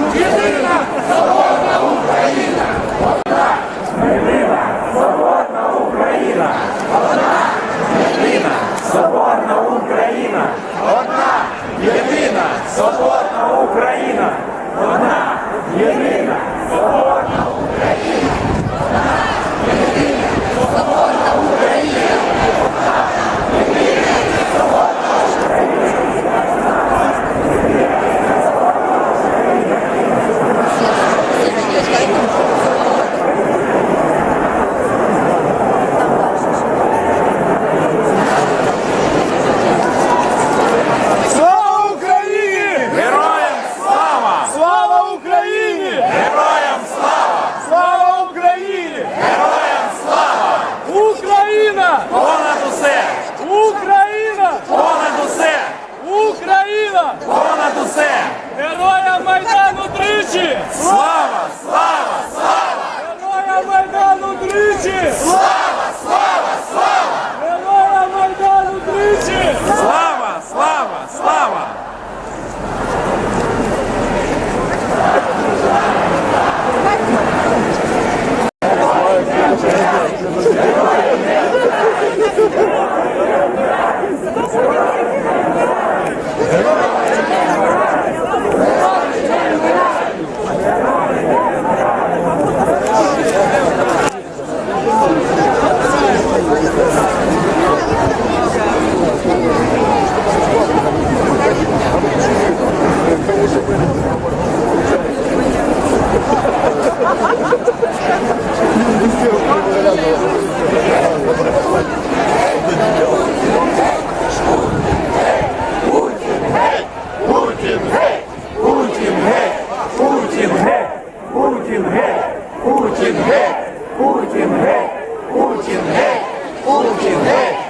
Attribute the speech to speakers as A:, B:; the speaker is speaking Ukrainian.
A: Єдина свободна Україна! Одна! Єдина свободна Україна! Одна! Єдина свободна Україна! Одна! Єдина свободна Україна! Україна! Понад усе! Україна! Понад усе! Україна! Понад усе! Героям Майдану тричі! Слава! Слава! Слава! Героям Майдану тричі! Слава! Слава! Слава! Героям Майдану тричі! Слава! Слава! Слава! Thank you. Putin hết, Putin hết, Putin hết.